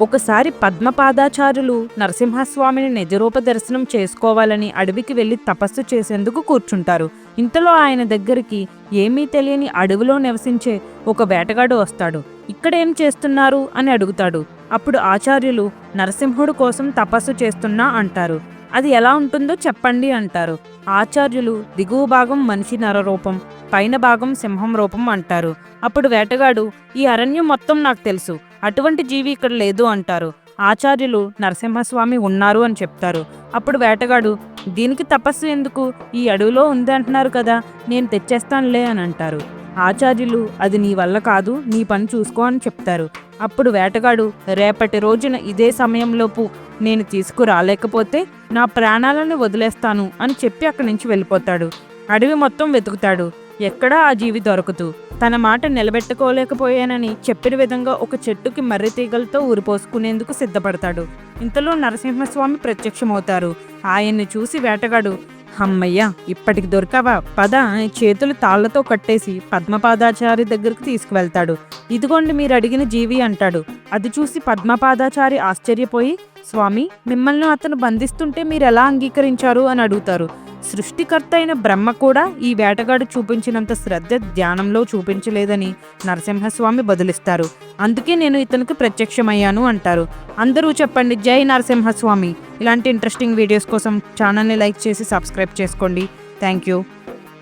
ఒకసారి పద్మపాదాచారులు నరసింహస్వామిని నిజరూప దర్శనం చేసుకోవాలని అడవికి వెళ్ళి తపస్సు చేసేందుకు కూర్చుంటారు. ఇంతలో ఆయన దగ్గరికి ఏమీ తెలియని అడవిలో నివసించే ఒక వేటగాడు వస్తాడు. ఇక్కడేం చేస్తున్నారు? అని అడుగుతాడు. అప్పుడు ఆచార్యులు నరసింహుడు కోసం తపస్సు చేస్తున్నా అంటారు. అది ఎలా ఉంటుందో చెప్పండి అంటారు. ఆచార్యులు దిగువ భాగం మనిషి నరరూపం పైన భాగం సింహం రూపం అంటారు. అప్పుడు వేటగాడు ఈ అరణ్యం మొత్తం నాకు తెలుసు. అటువంటి జీవి ఇక్కడ లేదు అంటారు. ఆచార్యులు నరసింహస్వామి ఉన్నారు అని చెప్తారు. అప్పుడు వేటగాడు దీనికి తపస్సు ఎందుకు? ఈ అడవిలో ఉంది అంటున్నారు కదా నేను తెచ్చేస్తానులే అని అంటారు. ఆచార్యులు అది నీ వల్ల కాదు నీ పని చూసుకో అని చెప్తారు. అప్పుడు వేటగాడు రేపటి రోజున ఇదే సమయంలోపు నేను తీసుకురాలేకపోతే నా ప్రాణాలను వదిలేస్తాను అని చెప్పి అక్కడి నుంచి వెళ్ళిపోతాడు. అడవి మొత్తం వెతుకుతాడు. ఎక్కడా ఆ జీవి దొరకదు. తన మాట నిలబెట్టుకోలేకపోయానని చెప్పిన విధంగా ఒక చెట్టుకి మర్రి తీగలతో ఊరిపోసుకునేందుకు సిద్ధపడతాడు. ఇంతలో నరసింహస్వామి ప్రత్యక్షమవుతారు. ఆయన్ని చూసి వేటగాడు హమ్మయ్య ఇప్పటికి దొరికావా? పద అని చేతులు తాళ్ళతో కట్టేసి పద్మపాదాచారి దగ్గరికి తీసుకువెళ్తాడు. ఇదిగోండి మీరు అడిగిన జీవి అంటాడు. అది చూసి పద్మపాదాచారి ఆశ్చర్యపోయి స్వామి మిమ్మల్ని అతను బంధిస్తుంటే మీరు ఎలా అంగీకరించారు? అని అడుగుతారు. సృష్టికర్త అయిన బ్రహ్మ కూడా ఈ వేటగాడు చూపించినంత శ్రద్ధ ధ్యానంలో చూపించలేదని నరసింహస్వామి బదులిస్తారు. అందుకే నేను ఇతనికి ప్రత్యక్షమయ్యాను అంటారు. అందరూ చెప్పండి జై నరసింహస్వామి. ఇలాంటి ఇంట్రెస్టింగ్ వీడియోస్ కోసం ఛానల్ని లైక్ చేసి సబ్స్క్రైబ్ చేసుకోండి. Thank you